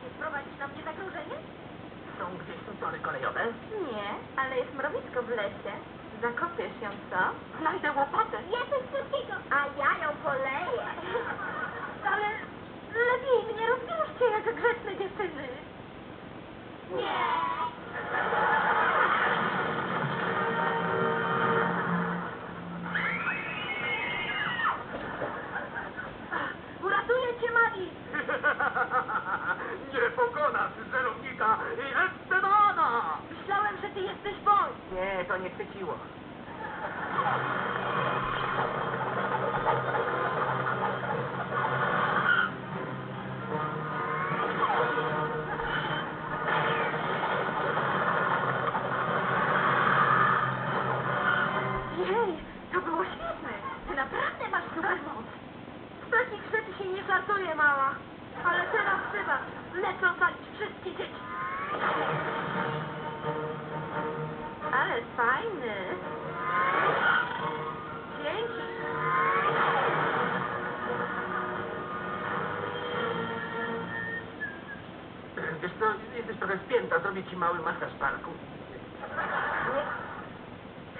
takie sprowadzić na mnie zagrożenie? Są gdzieś tu tory kolejowe? Nie, ale jest mrowisko w lesie. Zakopiesz ją, co? Znajdę łopatę. Ja coś szybkiego, a ja ją poleję. To nie chwyciło. Jej, to było świetne. Ty naprawdę masz supermoc. Z takich rzeczy się nie żartuje, mała. Ale teraz trzeba. Lecą walić wszystkie dzieci. Ale fajny. Dzięki. Wiesz co, jesteś trochę spięta, zrobię ci mały masaż parku. Nie.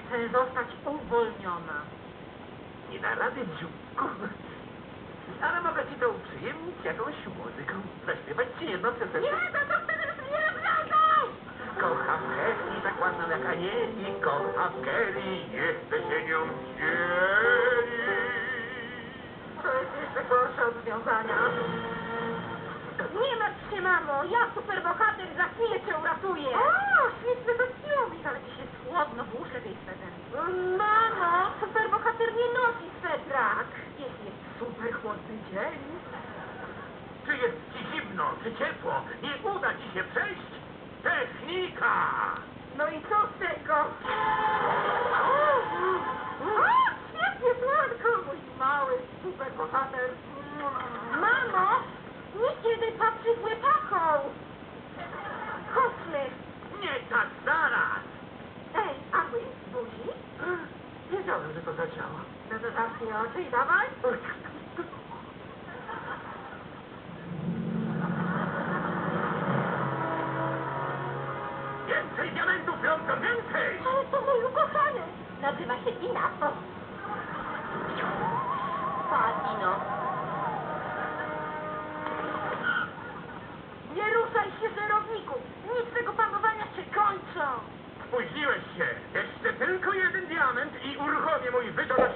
Chcę zostać uwolniona. Nie da rady, dzióbku. Ale mogę ci to uprzyjemnić jakąś muzyką. Zaśpiewać ci jedno piosenkę. Nie, to to wtedy nie wracaj! Kocham Kelly, tak ładną jak anieli. Kocham Kelly, nie chcę się nią dzielić. To jest jeszcze gorsze od związania. Nie martw się, mamo. Ja, superbohater, za chwilę cię uratuję. O, świetny kostiumik, ale ci się chłodno w uszy tej swedry. Mamo, superbohater nie nosi swetrak. Jeśli jest super chłodny dzień. Czy jest ci zimno, czy ciepło? Nie uda ci się przejść? Technika! No i co z tego? Świetnie, Słonko, mój mały superbohater. Mamo, niekiedy patrzy w taką. Chodźmy. Nie tak zaraz! Ej, a wy, buzi? Wiedziałem, że to zadziała. No to zamknij oczy i dawaj. Inato. Patino. Nie ruszaj się, żerowniku. Nic tego panowania się kończą. Spóźniłeś się. Jeszcze tylko jeden diament i uruchomię mój wydoroślawiacz.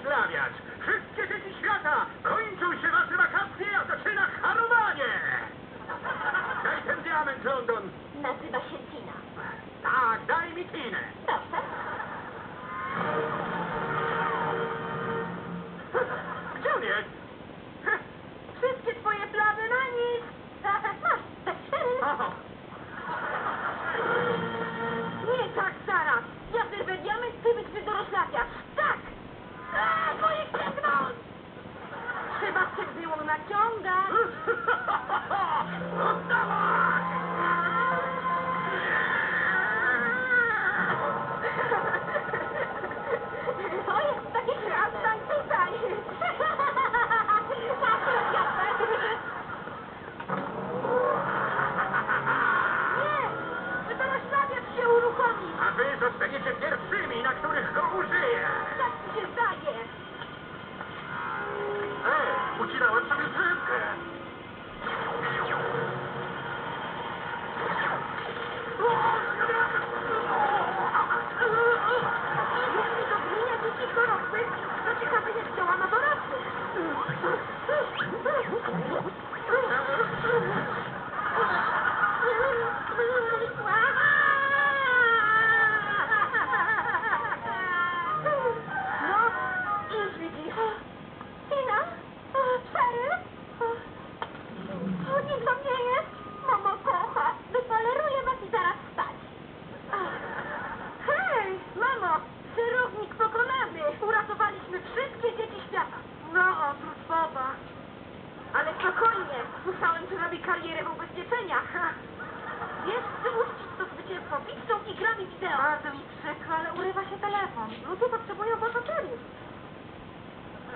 Spokojnie! Słyszałem, że robi karierę w ubezpieczeniach. Wiesz, uczcić to zwycięstwo pizzą i grami wideo. Bardzo mi przykro, ale urywa się telefon. Ludzie potrzebują bohaterów.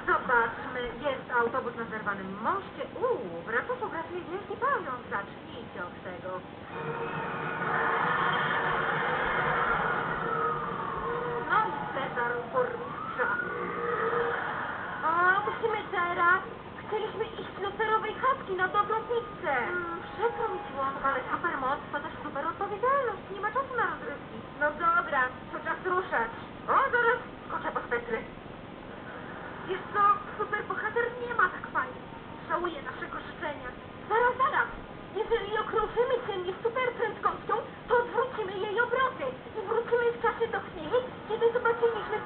Zobaczmy, jest autobus na zerwanym moście. Uuu, w ratuszu grafie wielki pająk. Zacznijcie od złotówki na dobrą pizzę. Mm, przykro mi ale supermoc to też super odpowiedzialność. Nie ma czasu na rozrywki. No dobra, to czas ruszać. O, zaraz skoczę po specry. Wiesz co, superbohater nie ma tak fajnie. Żałuję naszego życzenia. Zaraz, zaraz. Jeżeli okrążymy ziemię super prędkością, to odwrócimy jej obroty i wrócimy w czasie do chwili, kiedy zobaczyliśmy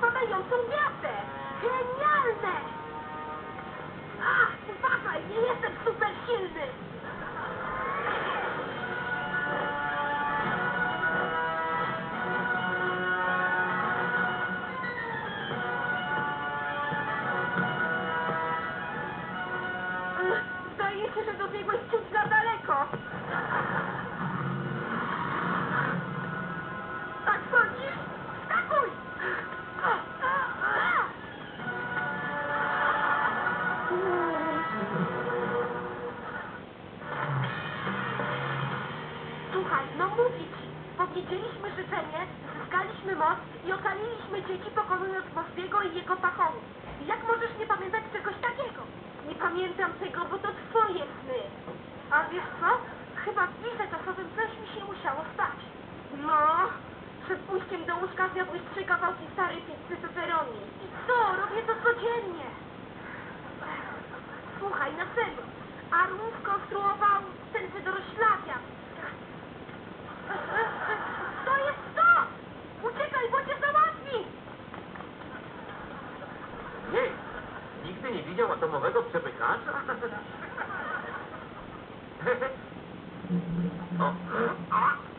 ci, powiedzieliśmy życzenie, zyskaliśmy moc i ocaliliśmy dzieci pokonując Mostiego i jego pachołów. Jak możesz nie pamiętać czegoś takiego? Nie pamiętam tego, bo to twoje sny. A wiesz co? Chyba w wizie czasowym coś mi się musiało stać. No, przed pójściem do łóżka zjadłeś trzy kawałki starej pizzy. I co? Robię to codziennie. Słuchaj, na serio. Arun skonstruował Oh, uh, uh, uh.